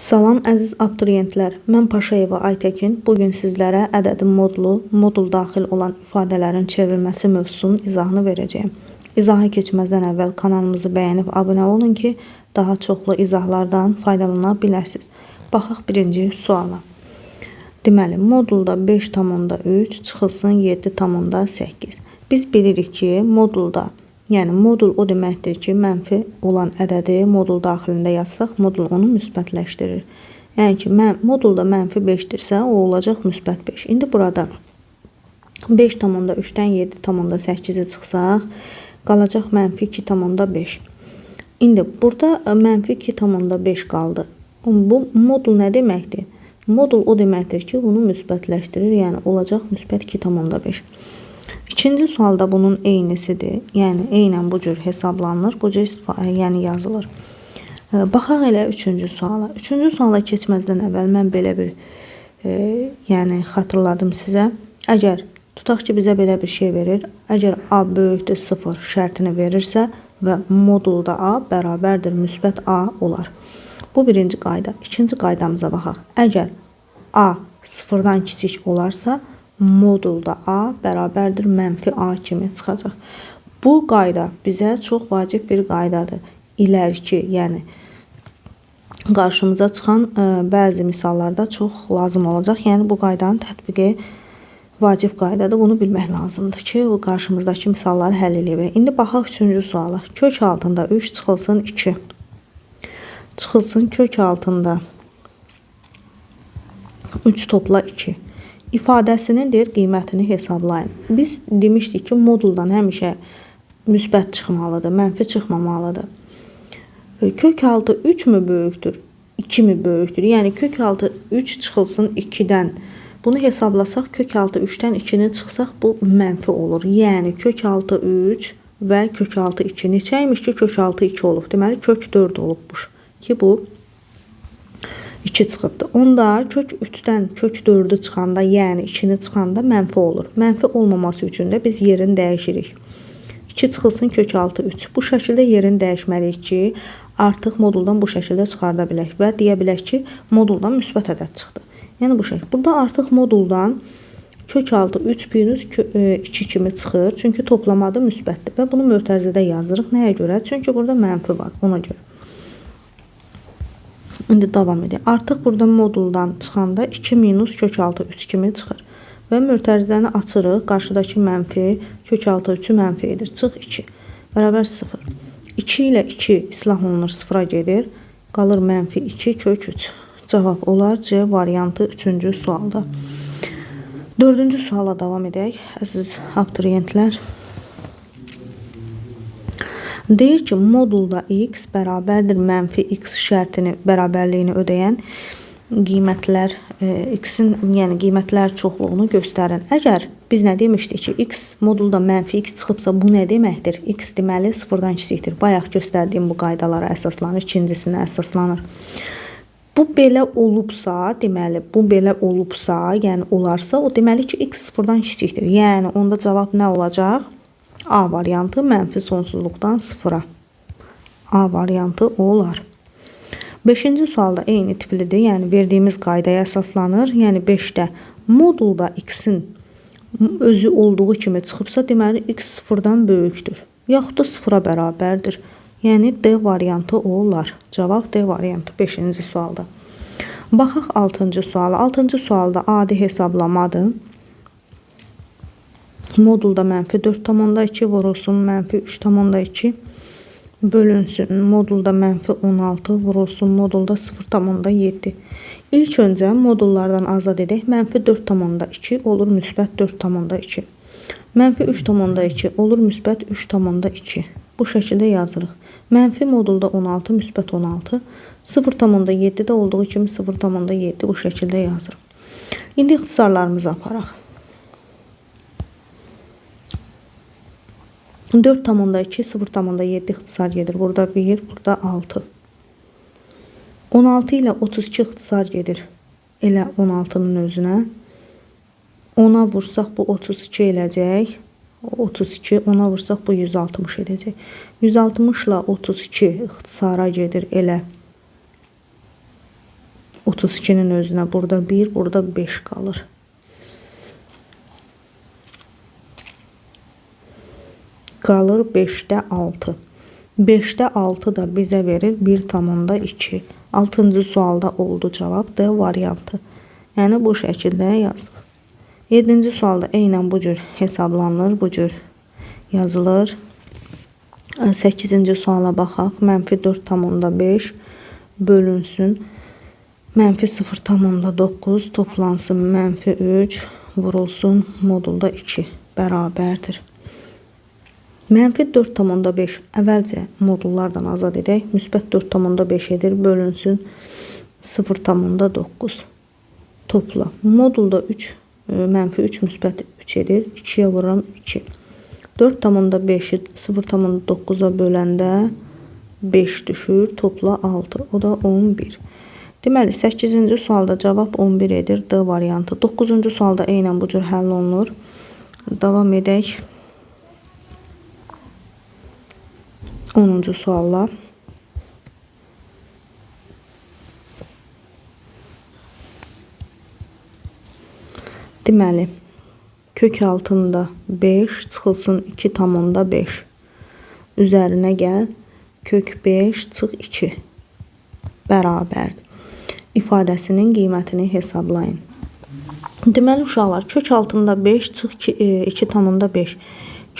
Salam əziz abituriyentlər, mən Paşayeva Aytəkin. Bu gün sizlərə ədədin modulu, modul daxil olan ifadələrin çevrilməsi mövzusunun izahını verəcəyəm. İzaha keçməzdən əvvəl kanalımızı bəyənib abunə olun ki, daha çoxlu izahlardan faydalana bilərsiniz. Baxaq birinci suala. Deməli, modulda 5,3 çıxılsın 7,8. Biz bilirik ki, modulda Yəni modul o deməkdir ki, mənfi olan ədədi modul daxilində yazsaq, modul onu müsbətləşdirir. Yəni ki, mən modulda mənfi 5-dirsə, o olacaq müsbət 5. İndi burada 5,3-dən 7,8-i çıxsaq, qalacaq mənfi 2,5. İndi burada e, mənfi 2,5 qaldı. Bu modul nə deməkdir? Modul o deməkdir ki, bunu müsbətləşdirir, yəni olacaq müsbət 2,5. İkinci sualda bunun eynisidir. Yəni eynən bu cür hesablanır, bu cür istifadə, yəni yazılır. Baxaq elə üçüncü suala. Üçüncü suala keçməzdən əvvəl mən belə bir e, yəni xatırladım sizə. Əgər tutaq ki, bizə belə bir şey verir. Əgər A böyükdür 0 şərtini verirsə və modulda A bərabərdir müsbət A olar. Bu birinci qayda. İkinci qaydamıza baxaq. Əgər A sıfırdan kiçik olarsa, modulda A bərabərdir mənfi A kimi çıxacaq. Bu qayda bizə çox vacib bir qaydadır. İləriki, yəni qarşımıza çıxan ə, e, bəzi misallarda çox lazım olacaq. Yəni bu qaydanın tətbiqi vacib qaydadır. Bunu bilmək lazımdır ki, bu qarşımızdakı misalları həll edək. İndi baxaq 3-cü suala. Kök altında 3 çıxılsın 2. Çıxılsın kök altında 3 topla 2 ifadəsinin deyir qiymətini hesablayın. Biz demişdik ki, moduldan həmişə müsbət çıxmalıdır, mənfi çıxmamalıdır. Kök altı 3 mü böyükdür, 2 mi böyükdür? Yəni kök altı 3 çıxılsın 2-dən. Bunu hesablasaq kök altı 3-dən 2-ni çıxsaq bu mənfi olur. Yəni kök altı 3 və kök altı 2 neçəymiş ki, kök altı 2 olub. Deməli kök 4 olubmuş ki, bu 2 çıxıbdı. Onda kök 3-dən kök 4-ü çıxanda, yəni 2-ni çıxanda mənfi olur. Mənfi olmaması üçün də biz yerini dəyişirik. 2 çıxılsın kök 6 3. Bu şəkildə yerini dəyişməliyik ki, artıq moduldan bu şəkildə çıxarda bilək və deyə bilək ki, moduldan müsbət ədəd çıxdı. Yəni bu şəkil. Burada artıq moduldan kök 6 3 minus 2 kimi çıxır. Çünki toplamada müsbətdir və bunu mötərizədə yazırıq. Nəyə görə? Çünki burada mənfi var, ona görə. İndi davam edək. Artıq burada moduldan çıxanda 2 minus kök altı 3 kimi çıxır. Və mötərizəni açırıq. Qarşıdakı mənfi kök altı 3-ü mənfi edir. Çıx 2. Bərabər 0. 2 ilə 2 islah olunur 0-a gedir. Qalır mənfi 2 kök 3. Cavab olar C variantı 3-cü sualda. 4-cü suala davam edək. Əziz abituriyentlər. Deyir ki, modulda x bərabərdir mənfi x şərtini bərabərliyini ödəyən qiymətlər e, x-in yəni qiymətlər çoxluğunu göstərin. Əgər biz nə demişdik ki, x modulda mənfi x çıxıbsa bu nə deməkdir? x deməli 0-dan kiçikdir. Bayaq göstərdiyim bu qaydalara əsaslanır, ikincisinə əsaslanır. Bu belə olubsa, deməli bu belə olubsa, yəni olarsa, o deməli ki, x 0-dan kiçikdir. Yəni onda cavab nə olacaq? A variantı mənfi sonsuzluqdan sıfıra. A variantı olar. 5-ci sualda eyni tiplidir. Yəni verdiyimiz qaydaya əsaslanır. Yəni 5-də modulda x-in özü olduğu kimi çıxıbsa, deməli x sıfırdan böyükdür. Yaxud da sıfıra bərabərdir. Yəni D variantı olar. Cavab D variantı 5-ci sualda. Baxaq 6-cı suala. 6-cı sualda adi hesablamadır modulda mənfi 4,2 vurulsun mənfi 3,2 bölünsün modulda mənfi 16 vurulsun modulda 0,7 İlk öncə modullardan azad edək. Mənfi 4,2 olur müsbət 4,2. Mənfi 3,2 olur müsbət 3,2. Bu şəkildə yazırıq. Mənfi modulda 16, müsbət 16. 0,7 də olduğu kimi 0,7 bu şəkildə yazırıq. İndi ixtisarlarımızı aparaq. 4,2 0,7 ixtisar gedir. Burada 1, burada 6. 16 ilə 32 ixtisar gedir. Elə 16-nın özünə. 10-a vursaq bu 32 eləcək. 32, 10-a vursaq bu 160 edəcək. 160 ilə 32 ixtisara gedir elə 32-nin özünə burada 1, burada 5 qalır. Qalır 5-də 6. 5-də 6 da bizə verir 1,2. 6-cı sualda oldu cavab D variantı. Yəni bu şəkildə yazdıq. 7-ci sualda eynən bu cür hesablanır, bu cür yazılır. 8-ci suala baxaq. Mənfi 4,5 bölünsün. Mənfi 0,9 toplansın mənfi 3 vurulsun modulda 2 bərabərdir. Mənfi 4,5 əvvəlcə modullardan azad edək. Müsbət 4,5 edir. Bölünsün 0,9 topla. Modulda 3 e, mənfi 3 müsbət 3 edir. 2-yə vururam 2. 4,5-i 0,9-a böləndə 5 düşür. Topla 6. O da 11. Deməli 8-ci sualda cavab 11 edir. D variantı. 9-cu sualda eynən bu cür həll olunur. Davam edək. 10-cu sualla. Deməli, kök altında 5 çıxılsın 2 tamında 5. Üzərinə gəl, kök 5 çıx 2 bərabərdir. İfadəsinin qiymətini hesablayın. Deməli uşaqlar kök altında 5 çıx 2, 2 tamında 5.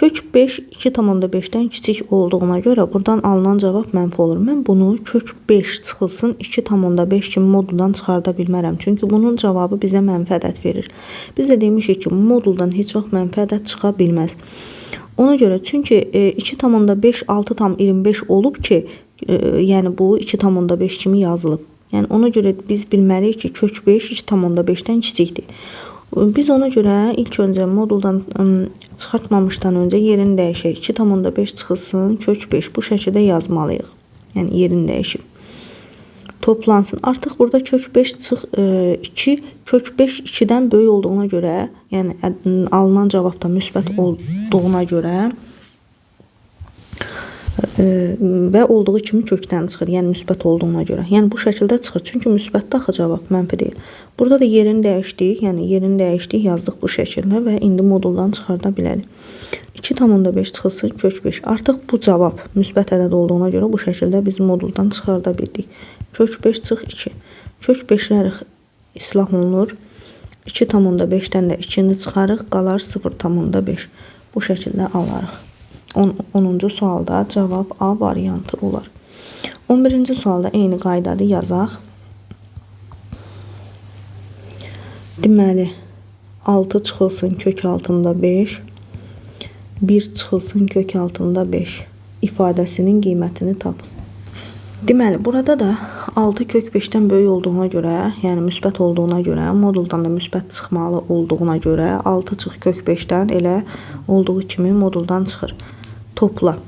Kök 5 2,5-dən kiçik olduğuna görə buradan alınan cavab mənfi olur. Mən bunu kök 5 çıxılsın 2,5 kimi moduldan çıxarda bilmərəm. Çünki bunun cavabı bizə mənfi ədəd verir. Biz də demişik ki, moduldan heç vaxt mənfi ədəd çıxa bilməz. Ona görə çünki 2,5 6,25 olub ki, e, yəni bu 2,5 kimi yazılıb. Yəni ona görə biz bilməliyik ki, kök 5 2,5-dən kiçikdir. Biz ona görə ilk öncə moduldan çıxartmamışdan öncə yerini dəyişək. 2,5 çıxılsın, kök 5 bu şəkildə yazmalıyıq. Yəni yerini dəyişib. Toplansın. Artıq burada kök 5 çıx 2, kök 5 2-dən böyük olduğuna görə, yəni alınan cavab da müsbət olduğuna görə və olduğu kimi kökdən çıxır. Yəni müsbət olduğuna görə. Yəni bu şəkildə çıxır. Çünki müsbətdə axı cavab mənfi deyil. Burada da yerini dəyişdik. Yəni yerini dəyişdik, yazdıq bu şəkildə və indi moduldan çıxarda bilərik. 2,5 çıxılsın kök 5. Artıq bu cavab müsbət ədəd olduğuna görə bu şəkildə biz moduldan çıxarda bildik. Kök 5 çıx 2. Kök 5-lər islah olunur. 2,5-dən də 2-ni çıxarıq, qalar 0,5. Bu şəkildə alarıq. 10-cu sualda cavab A variantı olar. 11-ci sualda eyni qaydadır yazaq. Deməli 6 çıxılsın kök altında 5, 1 çıxılsın kök altında 5 ifadəsinin qiymətini tapın. Deməli burada da 6 kök 5-dən böyük olduğuna görə, yəni müsbət olduğuna görə, moduldan da müsbət çıxmalı olduğuna görə 6 çıx kök 5-dən elə olduğu kimi moduldan çıxır topla.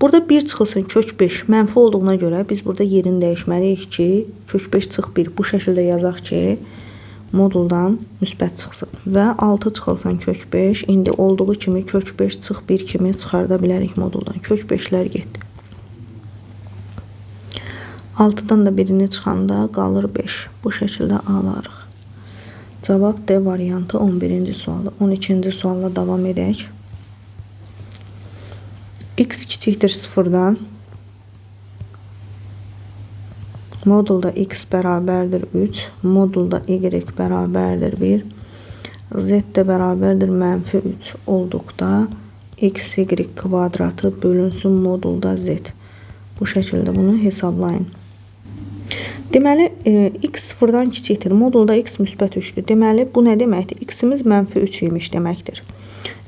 Burada 1 çıxılsın kök 5 mənfi olduğuna görə biz burada yerini dəyişməliyik ki, kök 5 çıx 1 bu şəkildə yazaq ki, moduldan müsbət çıxsın. Və 6 çıxılsın kök 5 indi olduğu kimi kök 5 çıx 1 kimi çıxarda bilərik moduldan. Kök 5-lər getdi. 6-dan da birini çıxanda qalır 5. Bu şəkildə alarıq. Cavab D variantı 11-ci sualı. 12-ci sualla davam edək x kiçikdir sıfırdan modulda x bərabərdir 3 modulda y bərabərdir 1 z də bərabərdir mənfi 3 olduqda x y kvadratı bölünsün modulda z bu şəkildə bunu hesablayın Deməli, e, x sıfırdan kiçikdir. Modulda x müsbət 3-dür. Deməli, bu nə deməkdir? x-imiz mənfi 3 imiş deməkdir.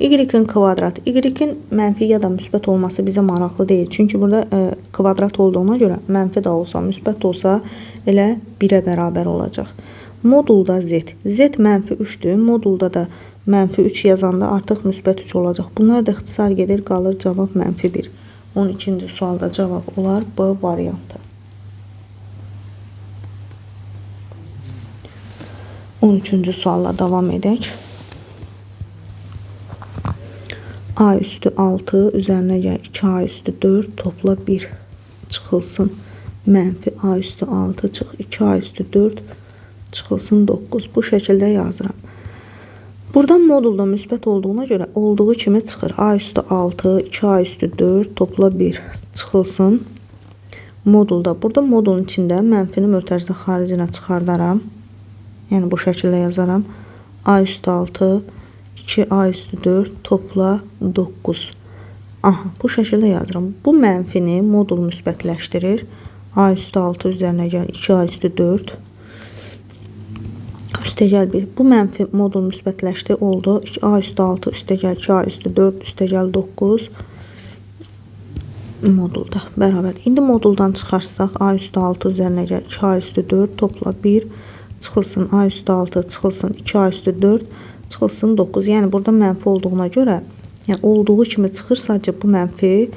Y-in kvadrat. Y-in mənfi ya da müsbət olması bizə maraqlı deyil. Çünki burada e, kvadrat olduğuna görə mənfi də olsa, müsbət olsa elə 1-ə bərabər olacaq. Modulda z. z mənfi 3-dür. Modulda da mənfi 3 yazanda artıq müsbət 3 olacaq. Bunlar da ixtisar gedir, qalır cavab mənfi 1. 12-ci sualda cavab olar B variantı. 13-cü sualla davam edək. A üstü 6 üzərinə gəl 2A üstü 4 topla 1 çıxılsın. Mənfi A üstü 6 çıx 2A üstü 4 çıxılsın 9. Bu şəkildə yazıram. Buradan modulda müsbət olduğuna görə olduğu kimi çıxır. A üstü 6, 2A üstü 4, topla 1 çıxılsın. Modulda. Burada modulun içində mənfini mötərizə xaricinə çıxardaram. Yəni bu şəkildə yazaram. A üstü 6, 2A üstü 4, topla 9. Aha, bu şəkildə yazıram. Bu mənfini modul müsbətləşdirir. A üstü 6 üzərinə gəl 2A üstü 4 üstəgəl 1. Bu mənfi modul müsbətləşdi oldu. A üstü 6 üstəgəl 2 A üstü 4 üstəgəl 9 modulda bərabər. İndi moduldan çıxarsaq A üstü 6 üzərinə gəl 2 A üstü 4 topla 1 çıxılsın A üstü 6 çıxılsın 2 A üstü 4 çıxılsın 9. Yəni burada mənfi olduğuna görə yəni olduğu kimi çıxır sadəcə bu mənfi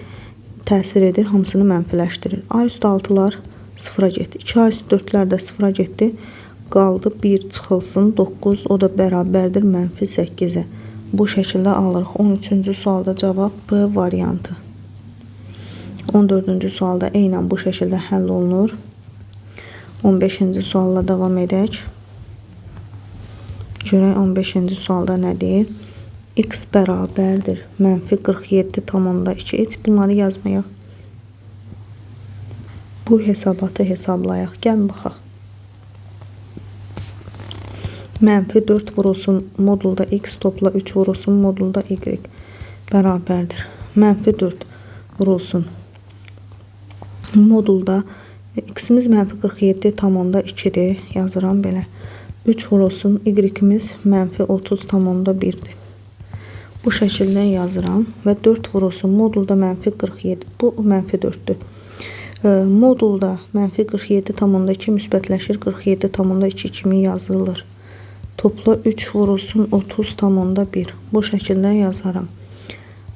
təsir edir, hamısını mənfiləşdirir. A üstü 6-lar 0-a getdi. 2 A üstü 4-lər də 0-a getdi qaldı 1 çıxılsın 9 o da bərabərdir mənfi 8-ə. Bu şəkildə alırıq. 13-cü sualda cavab B variantı. 14-cü sualda eynən bu şəkildə həll olunur. 15-ci sualla davam edək. Görək 15-ci sualda nə deyir? X bərabərdir. Mənfi 47 tamamda 2. Heç bunları yazmayaq. Bu hesabatı hesablayaq. Gəlin baxaq. Mənfi 4 vurulsun modulda x topla 3 vurulsun modulda y bərabərdir. Mənfi 4 vurulsun modulda x-imiz mənfi 47 tamamda 2-dir. Yazıram belə. 3 vurulsun y-imiz mənfi 30 tamamda 1-dir. Bu şəkildə yazıram və 4 vurulsun modulda mənfi 47. Bu mənfi 4-dür. Modulda mənfi 47 tamamda 2 müsbətləşir. 47 tamamda 2 kimi yazılır. Topla 3 vurulsun 30 tamamda 1. Bu şəkildə yazaram.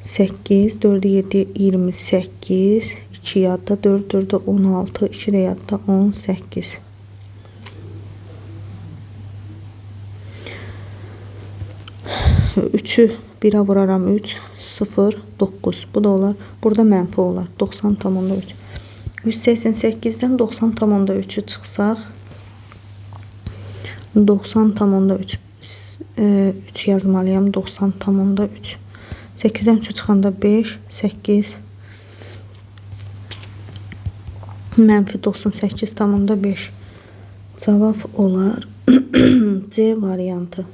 8, 4, 7, 28, 2 yadda, 4, 4, 16, 2 də yadda, 18. Üçü 1'ə vuraram 3, 0, 9. Bu da olar. Burada mənfi olar. 90 tamamda 3. 188-dən 90 tamamda 3'ü çıxsaq, 90 tam onda 3 e, 3 yazmalıyam 90 tam onda 3 8-dən 3 çıxanda 5 8 mənfi 98 tam onda 5 cavab olar C variantı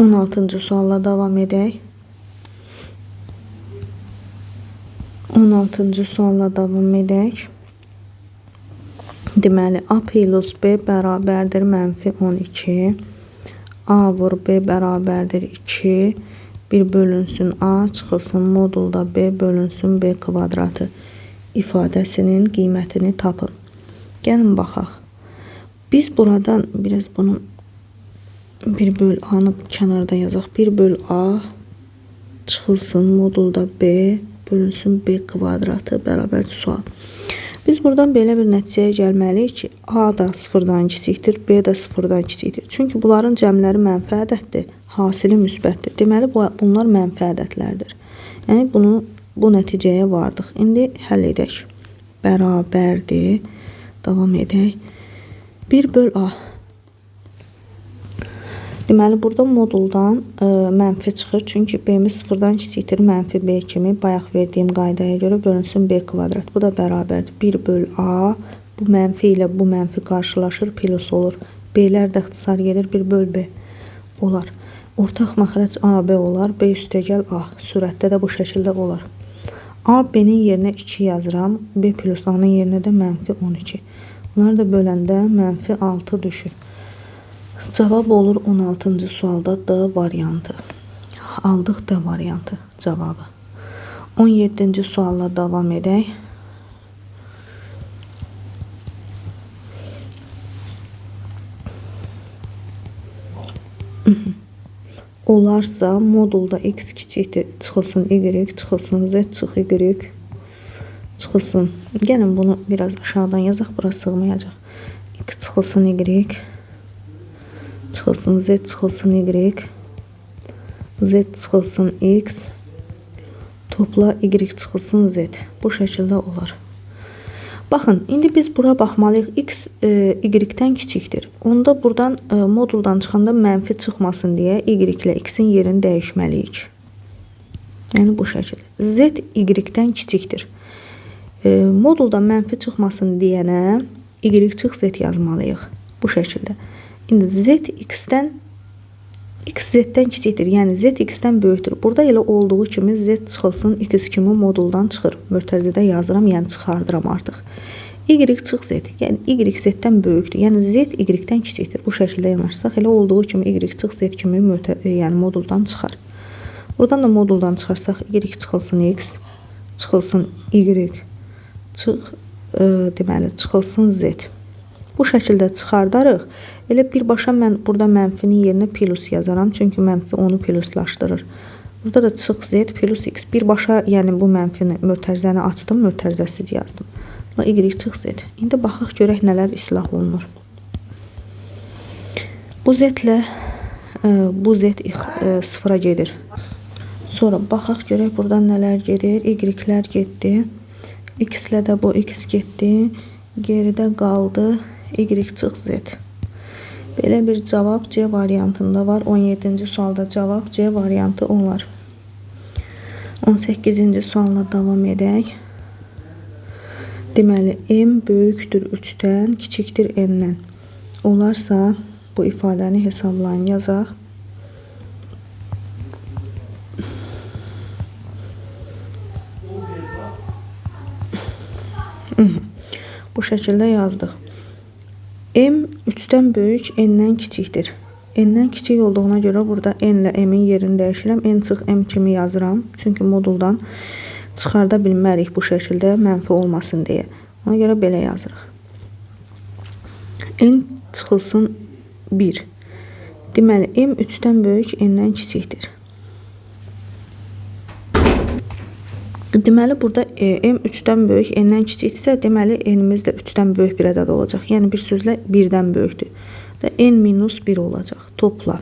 16-cı sualla davam edək 16-cı sualla davam edək Deməli, A plus B bərabərdir mənfi 12. A vur B bərabərdir 2. 1 bölünsün A çıxılsın modulda B bölünsün B kvadratı ifadəsinin qiymətini tapın. Gəlin baxaq. Biz buradan biraz bunu 1 böl A-nı kənarda yazaq. 1 böl A çıxılsın modulda B bölünsün B kvadratı bərabər sual. Biz buradan belə bir nəticəyə gəlməliyik ki, A da sıfırdan kiçikdir, B də sıfırdan kiçikdir. Çünki bunların cəmləri mənfi hasili müsbətdir. Deməli, bunlar mənfi ədədlərdir. Yəni, bunu, bu nəticəyə vardıq. İndi həll edək. Bərabərdir. Davam edək. 1 böl A. Deməli, burada moduldan ə, e, mənfi çıxır. Çünki B-miz sıfırdan kiçikdir. Mənfi B kimi bayaq verdiyim qaydaya görə bölünsün B kvadrat. Bu da bərabərdir. 1 böl A. Bu mənfi ilə bu mənfi qarşılaşır. Plus olur. B-lər də ixtisar gedir. 1 böl B olar. Ortaq məxrəc AB olar. B üstəgəl A. Sürətdə də bu şəkildə olar. A B-nin yerinə 2 yazıram. B plus A-nın yerinə də mənfi 12. Bunları da böləndə mənfi 6 düşür. Cavab olur 16-cı sualda D variantı. Aldıq D variantı cavabı. 17-ci sualla davam edək. Olarsa modulda x kiçikdir, çıxılsın y, çıxılsın z, çıx y, çıxılsın. Gəlin bunu biraz aşağıdan yazaq, bura sığmayacaq. x çıxılsın y, çıxılsın z çıxılsın y z çıxılsın x topla y çıxılsın z bu şəkildə olar. Baxın, indi biz bura baxmalıyıq. X e, y-dən. Onda buradan e, moduldan çıxanda mənfi çıxmasın deyə y ilə x-in yerini dəyişməliyik. Yəni bu şəkildə. Z y-dən kiçikdir. E, moduldan mənfi çıxmasın deyənə y çıx z yazmalıyıq. Bu şəkildə. İndi z x-dən x z-dən kiçikdir. Yəni z x-dən böyükdür. Burada elə olduğu kimi z çıxılsın x kimi moduldan çıxır. Mötərizədə yazıram, yəni çıxardıram artıq. Y çıx z. Yəni y z-dən böyükdür. Yəni z y-dən kiçikdir. Bu şəkildə yanaşsaq elə olduğu kimi y çıx z kimi mötə yəni moduldan çıxar. Buradan da moduldan çıxarsaq y çıxılsın x, çıxılsın y, çıx e, deməli çıxılsın z. Bu şəkildə çıxardarıq. Elə birbaşa mən burada mənfinin yerinə plus yazaram. Çünki mənfi onu pluslaşdırır. Burada da çıx z plus x. Birbaşa yəni bu mənfini mötərizəni açdım, mötərizəsiz yazdım. Y çıx z. İndi baxaq görək nələr islah olunur. Bu z ilə e, bu z e, sıfıra gedir. Sonra baxaq görək burada nələr gedir. Y-lər getdi. X ilə də bu x getdi. Geridə qaldı y çıx z. Belə bir cavab C variantında var. 17-ci sualda cavab C variantı olar. 18-ci sualla davam edək. Deməli, m böyükdür 3-dən, kiçikdir n-dən. Olarsa bu ifadəni hesablayın, yazaq. Bu şəkildə yazdıq. M 3-dən böyük, n-dən kiçikdir. N-dən kiçik olduğuna görə burada n ilə m-in yerini dəyişirəm. n çıx m kimi yazıram. Çünki moduldan çıxarda bilmərik bu şəkildə mənfi olmasın deyə. Ona görə belə yazırıq. n çıxılsın 1. Deməli, m 3-dən böyük, n-dən kiçikdir. Deməli burada e, m 3-dən böyük, n-dən kiçikdirsə, deməli n-imiz də 3-dən böyük bir ədəd olacaq. Yəni bir sözlə 1-dən böyükdür. Və n minus 1 olacaq. Topla.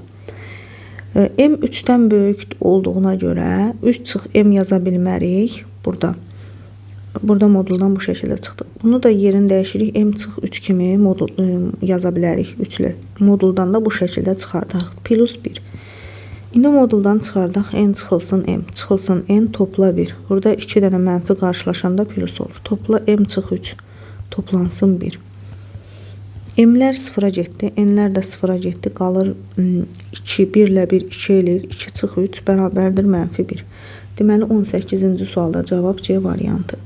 E, m 3-dən böyük olduğuna görə 3 çıx m yaza bilmərik burada. Burada moduldan bu şəkildə çıxdı. Bunu da yerini dəyişirik. m çıx 3 kimi modul e, yaza bilərik 3 ilə. Moduldan da bu şəkildə çıxardarıq. Plus 1. İndi moduldan çıxardaq n çıxılsın m, çıxılsın n topla 1. Burada 2 dənə mənfi qarşılaşanda plus olur. Topla m çıx 3, toplansın 1. M-lər sıfıra getdi, n-lər də sıfıra getdi. Qalır 2, 1 ilə 1 2 eləyir. 2 çıx 3 bərabərdir mənfi 1. Deməli 18-ci sualda cavab C variantı.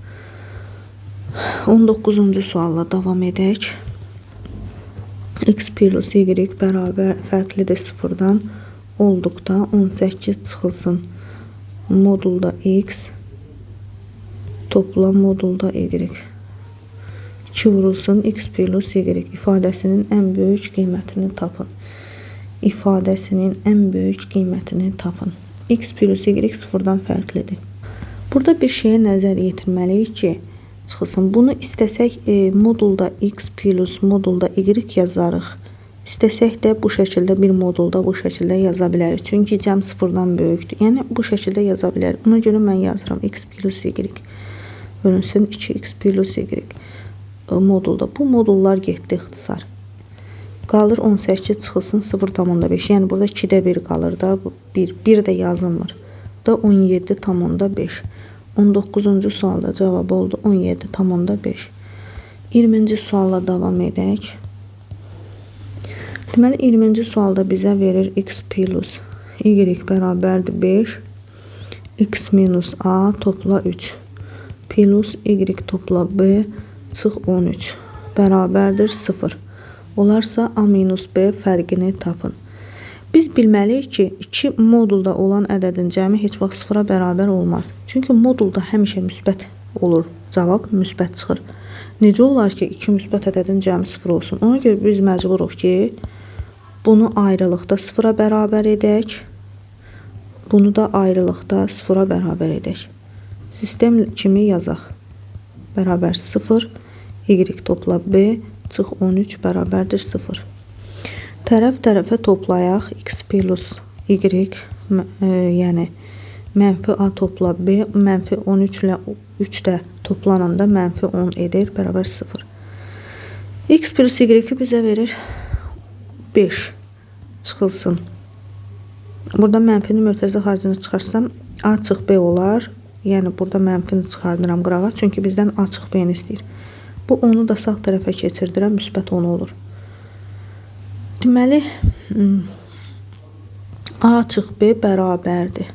19-cu sualla davam edək. x plus y bərabər fərqlidir sıfırdan olduqda 18 çıxılsın modulda x toplam modulda y 2 vurulsun x plus y ifadəsinin ən böyük qiymətini tapın. İfadəsinin ən böyük qiymətini tapın. x plus y sıfırdan fərqlidir. Burada bir şeyə nəzər yetirməliyik ki, çıxılsın. Bunu istəsək e, modulda x plus modulda y yazarıq. İstəsək də bu şəkildə bir modulda bu şəkildə yaza bilərik. Çünki cəm sıfırdan böyükdür. Yəni bu şəkildə yaza bilərik. Ona görə mən yazıram x plus y bölünsün 2x plus y e, modulda. Bu modullar getdi ixtisar. Qalır 18 çıxılsın 0,5. Yəni burada 2-də 1 qalır da. 1, 1 də yazılmır. Da 17,5. 19-cu sualda cavab oldu 17,5. 20-ci sualla davam edək. Deməli 20-ci sualda bizə verir x plus y bərabərdir 5 x minus a topla 3 plus y topla b çıx 13 bərabərdir 0. Olarsa a minus b fərqini tapın. Biz bilməliyik ki, 2 modulda olan ədədin cəmi heç vaxt sıfıra bərabər olmaz. Çünki modulda həmişə müsbət olur. Cavab müsbət çıxır. Necə olar ki, 2 müsbət ədədin cəmi sıfır olsun? Ona görə biz məcburuq ki, bunu ayrılıqda sıfıra bərabər edək. Bunu da ayrılıqda sıfıra bərabər edək. Sistem kimi yazaq. Bərabər 0, y topla b, çıx 13 bərabərdir 0. Tərəf tərəfə toplayaq. x plus y, e, yəni mənfi a topla b, mənfi 13 ilə 3 də toplananda mənfi 10 edir, bərabər 0. x plus y-i bizə verir 5 çıxılsın. Burada mənfinin mötərizə xaricini çıxarsam a çıx b olar. Yəni burada mənfini çıxardıram qırağa, çünki bizdən a çıx b-ni istəyir. Bu 10-u da sağ tərəfə keçirdirəm, müsbət 10 olur. Deməli, hmm, a çıx b bərabərdir.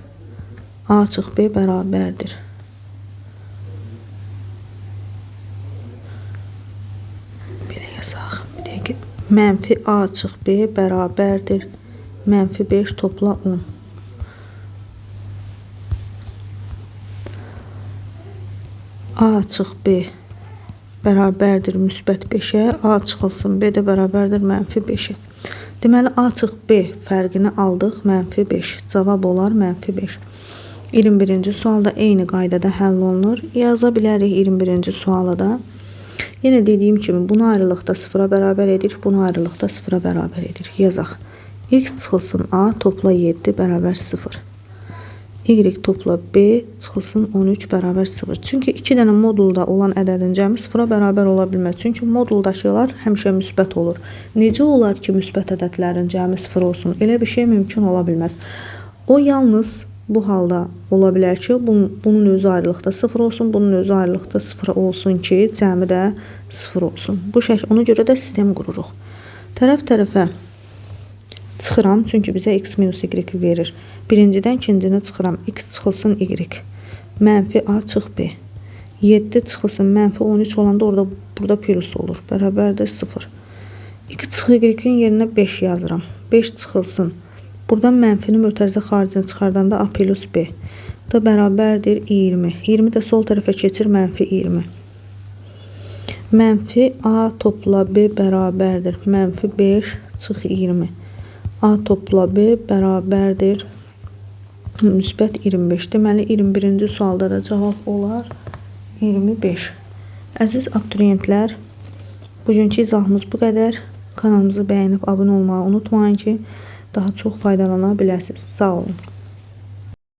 a çıx b bərabərdir. Belə yazaq. Bir dəqiqə. Mənfi a çıx b bərabərdir. Mənfi 5 topla 10. A çıx b bərabərdir müsbət 5-ə, a çıxılsın b də bərabərdir mənfi 5-ə. Deməli a çıx b fərqini aldıq, mənfi 5. Cavab olar mənfi 5. 21-ci sualda eyni qaydada həll olunur. Yaza bilərik 21-ci sualı da. Yenə dediyim kimi bunu ayrılıqda 0-a bərabər edir, bunu ayrılıqda 0-a bərabər edir. Yazaq. x çıxılsın a topla 7 bərabər 0. Y topla B çıxılsın 13 bərabər 0. Çünki 2 dənə modulda olan ədədin cəmi 0-a bərabər ola bilməz. Çünki moduldakılar həmişə müsbət olur. Necə olar ki, müsbət ədədlərin cəmi 0 olsun? Elə bir şey mümkün ola bilməz. O yalnız bu halda ola bilər ki, bunun, bunun özü ayrılıqda 0 olsun, bunun özü ayrılıqda 0 olsun ki, cəmi də 0 olsun. Bu şəkil ona görə də sistem qururuq. Tərəf-tərəfə çıxıram, çünki bizə x minus y verir. Birincidən ikincini çıxıram. x çıxılsın y. Mənfi a çıx b. 7 çıxılsın mənfi 13 olanda orada burada plus olur. Bərabərdir 0. 2 çıx y-in yerinə 5 yazıram. 5 çıxılsın. Buradan mənfinin mötərizə xaricinə çıxardanda a plus b. Da bərabərdir 20. 20 də sol tərəfə keçir mənfi 20. Mənfi a topla b bərabərdir. Mənfi 5 çıx 20. A topla B bərabərdir müsbət 25. Deməli 21-ci sualda da cavab olar 25. Əziz abituriyentlər, bugünkü izahımız bu qədər. Kanalımızı bəyənib abunə olmağı unutmayın ki, daha çox faydalana biləsiniz. Sağ olun.